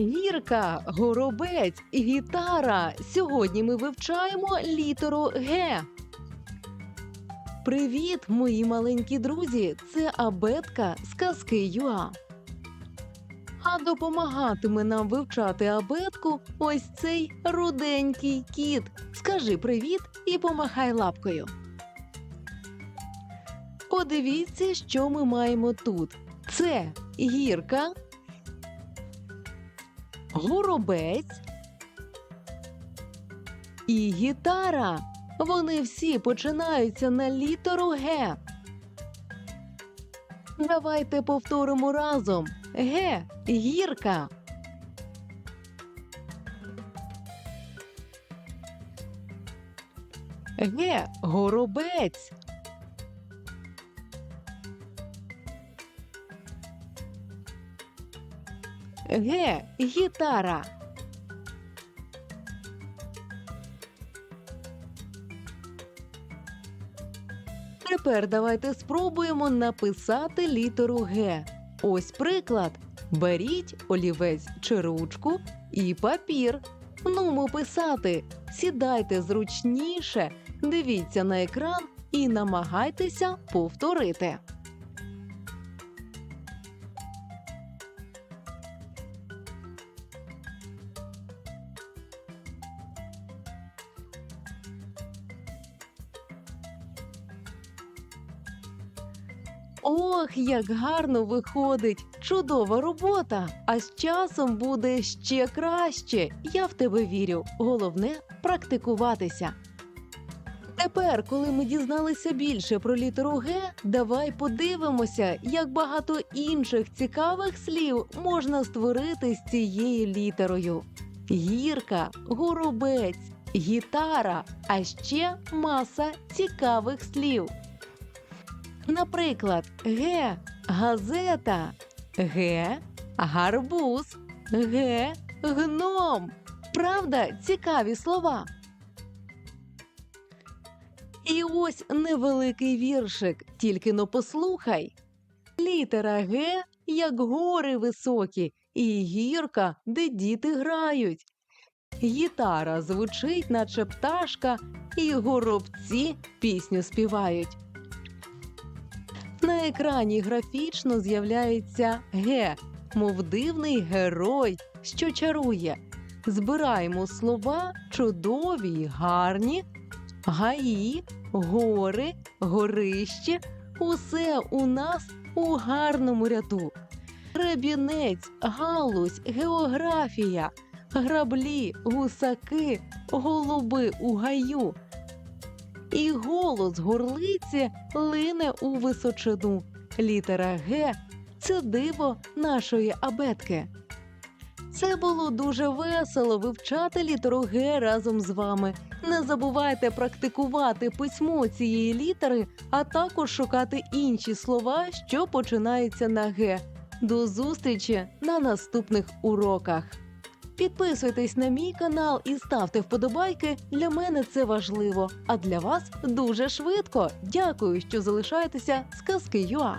Гірка, горобець, гітара. Сьогодні ми вивчаємо літеру Г. Привіт, мої маленькі друзі! Це абетка з казки Юа. А допомагатиме нам вивчати абетку ось цей руденький кіт. Скажи привіт і помахай лапкою. Подивіться, що ми маємо тут. Це гірка, горобець і гітара. Вони всі починаються на літеру Г. Давайте повторимо разом. Г. Гірка. Г. Горобець. Г. Гітара. Тепер давайте спробуємо написати літеру Г. Ось приклад. Беріть олівець чи ручку і папір. Нумо писати. Сідайте зручніше, дивіться на екран і намагайтеся повторити. Ох, як гарно виходить! Чудова робота! А з часом буде ще краще. Я в тебе вірю. Головне практикуватися. Тепер, коли ми дізналися більше про літеру Г, давай подивимося, як багато інших цікавих слів можна створити з цією літерою: гірка, горобець, гітара, а ще маса цікавих слів. Наприклад, Г газета, Г гарбуз, Г гном. Правда, цікаві слова. І ось невеликий віршик, тільки но послухай. Літера Г, як гори високі, і гірка, де діти грають. Гітара звучить, наче пташка, і горобці пісню співають. На екрані графічно з'являється Г, мов дивний герой, що чарує. Збираємо слова чудові, гарні, гаї, гори, горище. Усе у нас у гарному ряду. Гребінець, галузь, географія, граблі, гусаки, голуби у гаю. І голос горлиці лине у височину. Літера Г це диво нашої абетки. Це було дуже весело вивчати літеру Г разом з вами. Не забувайте практикувати письмо цієї літери, а також шукати інші слова, що починаються на Г. До зустрічі на наступних уроках. Підписуйтесь на мій канал і ставте вподобайки. Для мене це важливо, а для вас дуже швидко. Дякую, що залишаєтеся з казки ЮА.